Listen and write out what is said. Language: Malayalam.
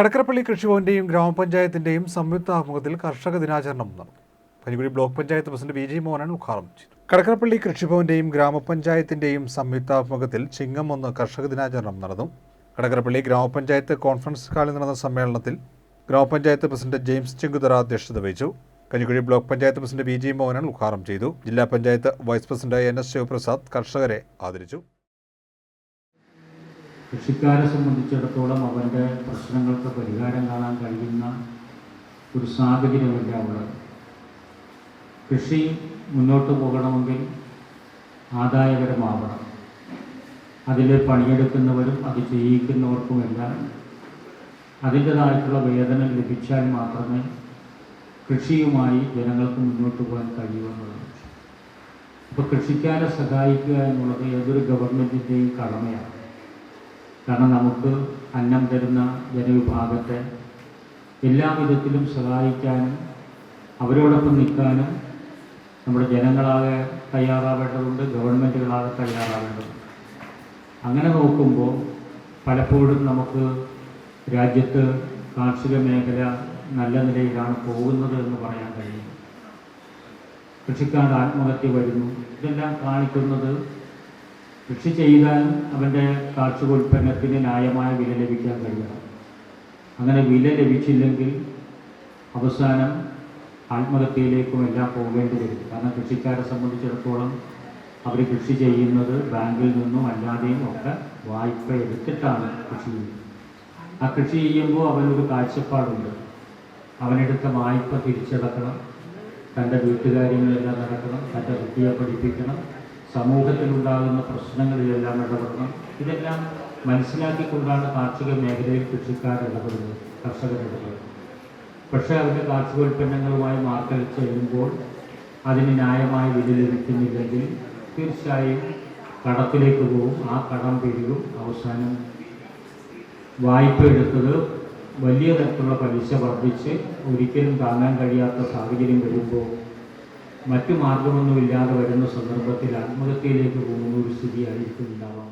കടക്കരപ്പള്ളി കൃഷിഭവന്റെയും ഗ്രാമപഞ്ചായത്തിന്റെയും സംയുക്ത ആഭിമുഖ്യത്തിൽ കർഷക ദിനാചരണം നടന്നു. Panikudi block panchayat president V G Mohanan ഉദ്ഘാടനം ചെയ്തു. കടക്കരപ്പള്ളി കൃഷിഭവന്റെയും ഗ്രാമപഞ്ചായത്തിന്റെയും സംയുക്താഭിമുഖ്യത്തിൽ ചിങ്ങം ഒന്ന് കർഷക ദിനാചരണം നടന്നു. കടക്കരപ്പള്ളി ഗ്രാമപഞ്ചായത്ത് കോൺഫറൻസ് ഹാളിൽ നടന്ന സമ്മേളനത്തിൽ ഗ്രാമപഞ്ചായത്ത് പ്രസിഡന്റ് ജെയിംസ് ചെങ്കുതറ അധ്യക്ഷത വഹിച്ചു. Kanjikuzhi block panchayat president V G Mohanan ഉദ്ഘാടനം ചെയ്തു. ജില്ലാ panchayat vice president N S Sivaprasad കർഷകരെ ആദരിച്ചു. കൃഷിക്കാരെ സംബന്ധിച്ചിടത്തോളം അവന്റെ പ്രശ്നങ്ങൾക്ക് പരിഹാരം കാണാൻ കഴിയുന്ന ഒരു സാഹചര്യമല്ല അവിടെ. കൃഷി മുന്നോട്ട് പോകണമെങ്കിൽ ആദായകരമാവണം. അതിൽ പണിയെടുക്കുന്നവരും അത് ചെയ്യിക്കുന്നവർക്കുമെല്ലാം അതിന്റെതായിട്ടുള്ള വേതനം ലഭിച്ചാൽ മാത്രമേ കൃഷിയുമായി ജനങ്ങൾക്ക് മുന്നോട്ട് പോകാൻ കഴിയുമെന്നുള്ളത് അപ്പോൾ കൃഷിക്കാരെ സഹായിക്കുക എന്നുള്ളത് ഏതൊരു ഗവൺമെന്റിന്റെയും കടമയാണ്. കാരണം നമുക്ക് അന്നം തരുന്ന ജനവിഭാഗത്തെ എല്ലാ വിധത്തിലും സഹായിക്കാനും അവരോടൊപ്പം നിൽക്കാനും നമ്മുടെ ജനങ്ങളാകെ തയ്യാറാവേണ്ടതുണ്ട് ഗവൺമെന്റുകളാകെ തയ്യാറാവേണ്ടതുണ്ട്. അങ്ങനെ നോക്കുമ്പോൾ പലപ്പോഴും നമുക്ക് രാജ്യത്ത് കാർഷിക മേഖല നല്ല നിലയിലാണ് പോകുന്നത് എന്ന് പറയാൻ കഴിയും. കൃഷിക്കാർ ആത്മഹത്യ വരുന്നു. ഇതെല്ലാം കാണിക്കുന്നത് കൃഷി ചെയ്താൽ അവന്റെ കാർഷികോൽപ്പന്നത്തിന് ന്യായമായ വില ലഭിക്കാൻ കഴിയണം. അങ്ങനെ വില ലഭിച്ചില്ലെങ്കിൽ അവസാനം ആത്മഹത്യയിലേക്കും എല്ലാം പോകേണ്ടി വരും. കാരണം കൃഷിക്കാരെ സംബന്ധിച്ചിടത്തോളം അവർ കൃഷി ചെയ്യുന്നത് ബാങ്കിൽ നിന്നും അല്ലാതെയും ഒക്കെ വായ്പ എടുത്തിട്ടാണ് കൃഷി ചെയ്യുന്നത്. ആ കൃഷി ചെയ്യുമ്പോൾ അവനൊരു കാഴ്ചപ്പാടുണ്ട്. അവനെടുത്ത വായ്പ തിരിച്ചടക്കണം. തന്റെ വീട്ടുകാര്യങ്ങളെല്ലാം നടക്കണം. തന്റെ കുട്ടിയെ പഠിപ്പിക്കണം. സമൂഹത്തിലുണ്ടാകുന്ന പ്രശ്നങ്ങളിലെല്ലാം ഇടപെടണം. ഇതെല്ലാം മനസ്സിലാക്കിക്കൊണ്ടാണ് കാർഷിക മേഖലയിൽ കൃഷിക്കാർ ഇടപെടുന്നത് കർഷകർ ഇടപെടുന്നത്. പക്ഷേ അവരുടെ കാർഷികോൽപ്പന്നങ്ങളുമായി മാർക്കറ്റ് ചെയ്യുമ്പോൾ അതിന് ന്യായമായ വില ലഭിക്കുന്നില്ലെങ്കിൽ തീർച്ചയായും കടത്തിലേക്ക് പോകും. ആ കടം പിരിയും. അവസാനം വായ്പ എടുത്തത് വലിയ തരത്തിലുള്ള പലിശ വർദ്ധിച്ച് ഒരിക്കലും താങ്ങാൻ കഴിയാത്ത സാഹചര്യം വരുമ്പോൾ മറ്റു മാർഗമൊന്നുമില്ലാതെ വരുന്ന സന്ദർഭത്തിൽ ആത്മഹത്യയിലേക്ക് പോകുന്ന ഒരു സ്ഥിതിയായിരിക്കും ഉണ്ടാവാൻ